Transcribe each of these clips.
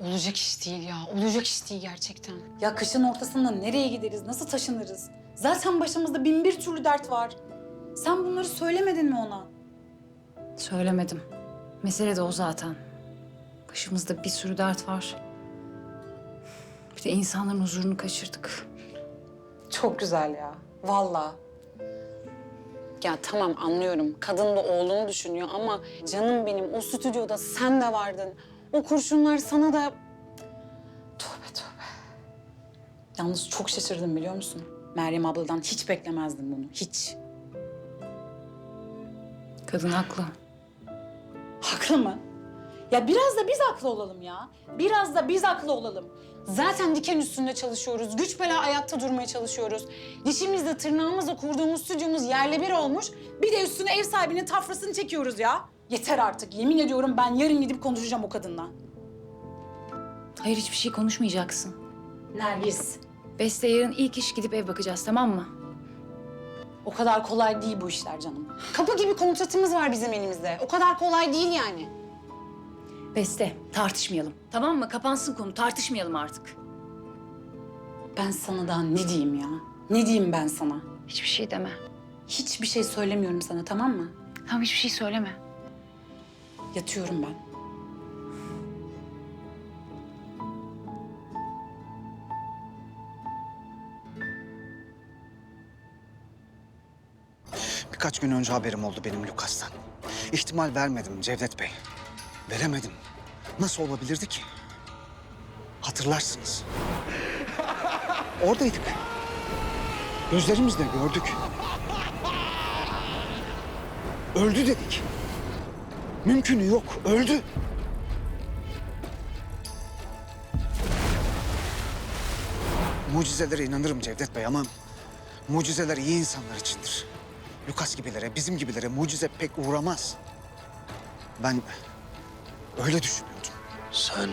Olacak iş değil ya. Olacak iş değil gerçekten. Ya kışın ortasında nereye gideriz, nasıl taşınırız? Zaten başımızda bin bir türlü dert var. Sen bunları söylemedin mi ona? Söylemedim. Mesele de o zaten. Başımızda bir sürü dert var. Bir de insanların huzurunu kaçırdık. Çok güzel ya. Vallahi. Ya tamam anlıyorum. Kadın da oğlunu düşünüyor ama canım benim o stüdyoda sen de vardın. O kurşunlar sana da... Tövbe tövbe. Yalnız çok şaşırdım biliyor musun? Meryem abladan hiç beklemezdim bunu. Hiç. Kadın haklı. Haklı mı? Ya biraz da biz haklı olalım ya. Biraz da biz haklı olalım. Zaten diken üstünde çalışıyoruz. Güç bela ayakta durmaya çalışıyoruz. Dişimizle tırnağımızla kurduğumuz stüdyomuz yerle bir olmuş. Bir de üstüne ev sahibinin tafrasını çekiyoruz ya. Yeter artık. Yemin ediyorum ben yarın gidip konuşacağım o kadınla. Hayır hiçbir şey konuşmayacaksın. Nergis. Beste yarın ilk iş gidip ev bakacağız tamam mı? O kadar kolay değil bu işler canım. Kapı gibi kontratımız var bizim elimizde. O kadar kolay değil yani. Beste tartışmayalım. Tamam mı? Kapansın konu tartışmayalım artık. Ben sana daha ne diyeyim ya? Ne diyeyim ben sana? Hiçbir şey deme. Hiçbir şey söylemiyorum sana tamam mı? Tamam hiçbir şey söyleme. Yatıyorum ben. Birkaç gün önce haberim oldu benim Lukas'tan. İhtimal vermedim Cevdet Bey. Veremedim. Nasıl olabilirdi ki? Hatırlarsınız. Oradaydık. Gözlerimizle gördük. Öldü dedik. Mümkünü yok, öldü. Mucizelere inanırım Cevdet Bey ama mucizeler iyi insanlar içindir. Lukas gibilere, bizim gibilere mucize pek uğramaz. Ben öyle düşünüyordum. Sen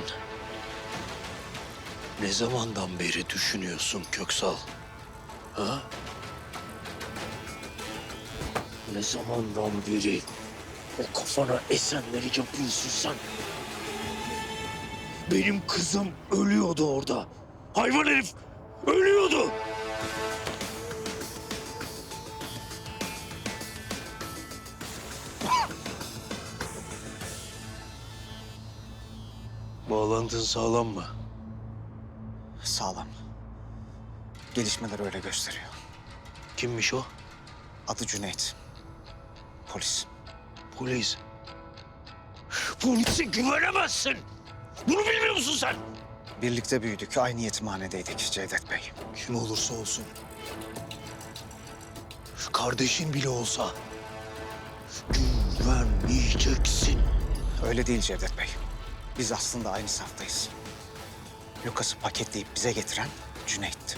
ne zamandan beri düşünüyorsun Köksal? Ha? Ne zamandan beri o kafana esenleri yapıyorsun sen? Benim kızım ölüyordu orada. Hayvan herif ölüyordu. Bağlantın sağlam mı? Sağlam. Gelişmeler öyle gösteriyor. Kimmiş o? Adı Cüneyt. Polis. Polis. Polise güvenemezsin. Bunu bilmiyor musun sen? Birlikte büyüdük, aynı yetimhanedeydik Cevdet Bey. Kim olursa olsun. Kardeşin bile olsa güvenmeyeceksin. Öyle değil Cevdet Bey. Biz aslında aynı saftayız. Lukas'ı paketleyip bize getiren Cüneyt'ti.